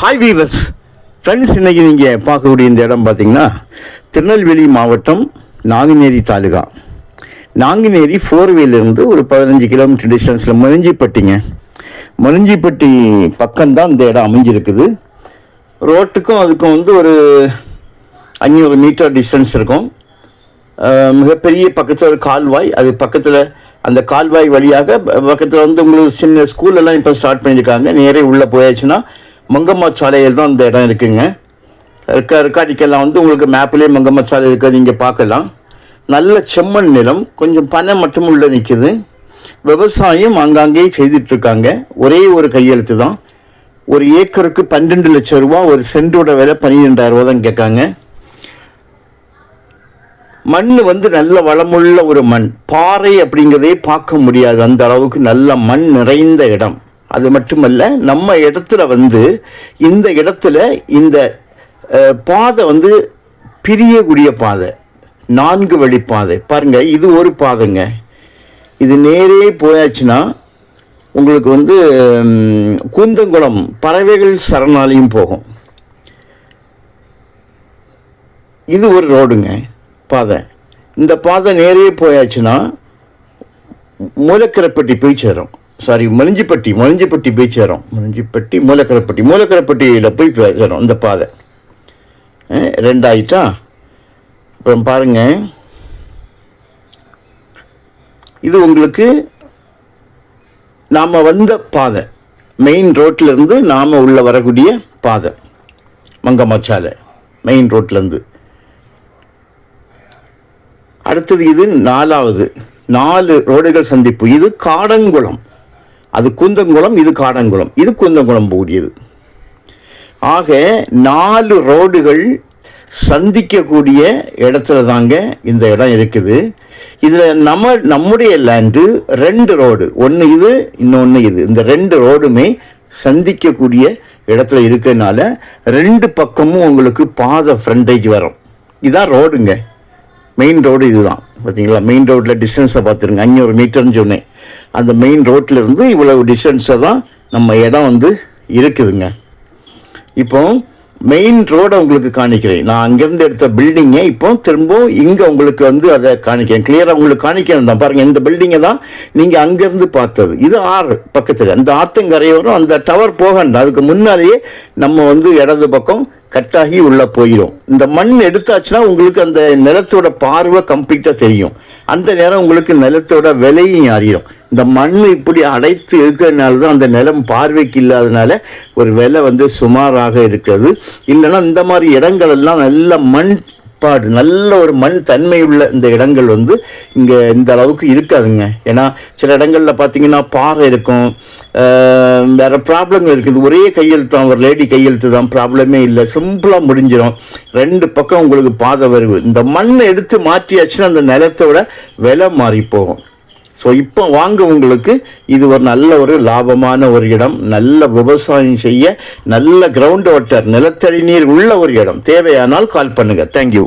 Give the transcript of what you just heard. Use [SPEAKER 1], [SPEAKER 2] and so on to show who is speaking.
[SPEAKER 1] Hi viewers friends இன்றைக்கி நீங்கள் பார்க்கக்கூடிய இந்த இடம் பார்த்தீங்கன்னா திருநெல்வேலி மாவட்டம் நாங்குநேரி தாலுகா. நாங்குநேரி ஃபோர்வேலேருந்து ஒரு பதினஞ்சு கிலோமீட்டர் டிஸ்டன்ஸில் மருஞ்சிப்பட்டிங்க மருஞ்சிப்பட்டி பக்கம்தான் இந்த இடம் அமைஞ்சிருக்குது. ரோட்டுக்கும் அதுக்கும் வந்து ஒரு அஞ்சூறு மீட்டர் டிஸ்டன்ஸ் இருக்கும். மிகப்பெரிய பக்கத்தில் ஒரு கால்வாய். அது பக்கத்தில் அந்த கால்வாய் வழியாக பக்கத்தில் வந்து உங்களுக்கு சின்ன ஸ்கூல் எல்லாம் இப்போ ஸ்டார்ட் பண்ணியிருக்காங்க. நேரே உள்ளே போயாச்சுன்னா மங்கம்மா சாலையில் தான் இந்த இடம் இருக்குங்க. இருக்க இருக்காடிக்கெல்லாம் வந்து உங்களுக்கு மேப்லேயே மங்கம்மா சாலை இருக்கிறது நீங்கள் பார்க்கலாம். நல்ல செம்மண் நிலம் கொஞ்சம் பனை மட்டும் உள்ள நிற்கிது விவசாயம் ஆங்காங்கே செய்துட்ருக்காங்க. ஒரே ஒரு கையெழுத்து தான். ஒரு ஏக்கருக்கு பன்னெண்டு லட்சம் ரூபா ஒரு சென்டோட விலை பன்னிரெண்டாயிரம் ரூபா தான் கேட்காங்க. மண் வந்து நல்ல வளமுள்ள ஒரு மண். பாறை அப்படிங்கிறதே பார்க்க முடியாது. அந்த அளவுக்கு நல்ல மண் நிறைந்த இடம். அது மட்டுமல்ல நம்ம இடத்துல வந்து இந்த இடத்துல இந்த பாதை வந்து பிரியக்கூடிய பாதை. நான்கு வழி பாதை. பாருங்கள் இது ஒரு பாதைங்க. இது நேரே போயாச்சுன்னா உங்களுக்கு வந்து கூந்தங்குளம் பறவைகள் சரணாலயம் போகும். இது ஒரு ரோடுங்க பாதை. இந்த பாதை நேரே போயாச்சுன்னா மூலக்கரைப்பட்டி போய் சேரும். சாரி மலிஞ்சிப்பட்டி மலிஞ்சிப்பட்டி போய் சேரும் மலிஞ்சிப்பட்டி மூலக்கரைப்பட்டி. மூலக்கரைப்பட்டியில் போய் சேரும் இந்த பாதை. ரெண்டாயிட்டா? அப்புறம் பாருங்க. இது உங்களுக்கு நாம் வந்த பாதை. மெயின் ரோட்டிலேருந்து நாம் உள்ளே வரக்கூடிய பாதை. மங்கம்மாச்சாலை மெயின் ரோட்லேருந்து அடுத்தது இது நாலாவது. நாலு ரோடுகள் சந்திப்பு. இது காடங்குளம். அது குந்தங்குளம் இது காடங்குளம். இது குந்தங்குளம் கூடியது ஆக நாலு ரோடுகள் சந்திக்கக்கூடிய இடத்துல தாங்க இந்த இடம் இருக்குது. இதில் நம்ம நம்முடைய லேண்டு ரெண்டு ரோடு. ஒன்று இது இன்னொன்று இது. இந்த ரெண்டு ரோடுமே சந்திக்கக்கூடிய இடத்துல இருக்கிறதுனால ரெண்டு பக்கமும் உங்களுக்கு பாத ஃப்ரண்டேஜ் வரும். இதான் ரோடுங்க. மெயின் ரோடு இதுதான். பார்த்தீங்களா மெயின் ரோட்டில் டிஸ்டன்ஸை பார்த்துருங்க அஞ்சூறு மீட்டர்னு சொன்னேன். அந்த மெயின் ரோட்டில் இருந்து இவ்வளவு டிஸ்டன்ஸை தான் நம்ம இடம் வந்து இருக்குதுங்க. இப்போ மெயின் ரோடை உங்களுக்கு காணிக்கிறேன். நான் அங்கேருந்து எடுத்த பில்டிங்கை இப்போ திரும்ப இங்கே உங்களுக்கு வந்து அதை காணிக்கிறேன். கிளியராக உங்களுக்கு காணிக்கணும் தான் பாருங்கள் இந்த பில்டிங்கை தான் நீங்கள் அங்கேருந்து பார்த்தது. இது ஆறு பக்கத்தில். அந்த ஆத்தங்கரையோரம் அந்த டவர் போகணும் அதுக்கு முன்னாலேயே நம்ம வந்து இடது பக்கம் கட்டாகி உள்ளே போயிடும் இந்த மண் எடுத்தாச்சுன்னா உங்களுக்கு அந்த நிலத்தோட பார்வை கம்ப்ளீட்டாக தெரியும். அந்த நேரம் உங்களுக்கு நிலத்தோட விலையும் அறியும். இந்த மண் இப்படி அடைத்து இருக்கிறதுனால தான் அந்த நிலம் பார்வைக்கு இல்லாதனால ஒரு விலை வந்து சுமாராக இருக்கிறது. இல்லைன்னா இந்த மாதிரி இடங்களெல்லாம் நல்ல மண் பாடு நல்ல ஒரு மண் தன்மை உள்ள இந்த இடங்கள் வந்து இங்கே இந்த அளவுக்கு இருக்காதுங்க. ஏன்னா சில இடங்களில் பார்த்தீங்கன்னா பாறை இருக்கும். வேறு ப்ராப்ளங்கள் இருக்குது. ஒரே கையெழுத்து தான் ஒரு லேடி கையெழுத்து தான். ப்ராப்ளமே இல்லை. சிம்பிளாக முடிஞ்சிடும் ரெண்டு பக்கம் உங்களுக்கு பாதை வருது. இந்த மண்ணை எடுத்து மாற்றியாச்சுன்னா அந்த நிலத்தோட விலை மாறி போகும். ஸோ இப்போ வாங்க உங்களுக்கு இது ஒரு நல்ல ஒரு லாபமான ஒரு இடம் நல்ல விவசாயம் செய்ய நல்ல கிரவுண்ட் வாட்டர் நிலத்தடி நீர் உள்ள ஒரு இடம். தேவையானால் கால் பண்ணுங்கள் தேங்க்யூ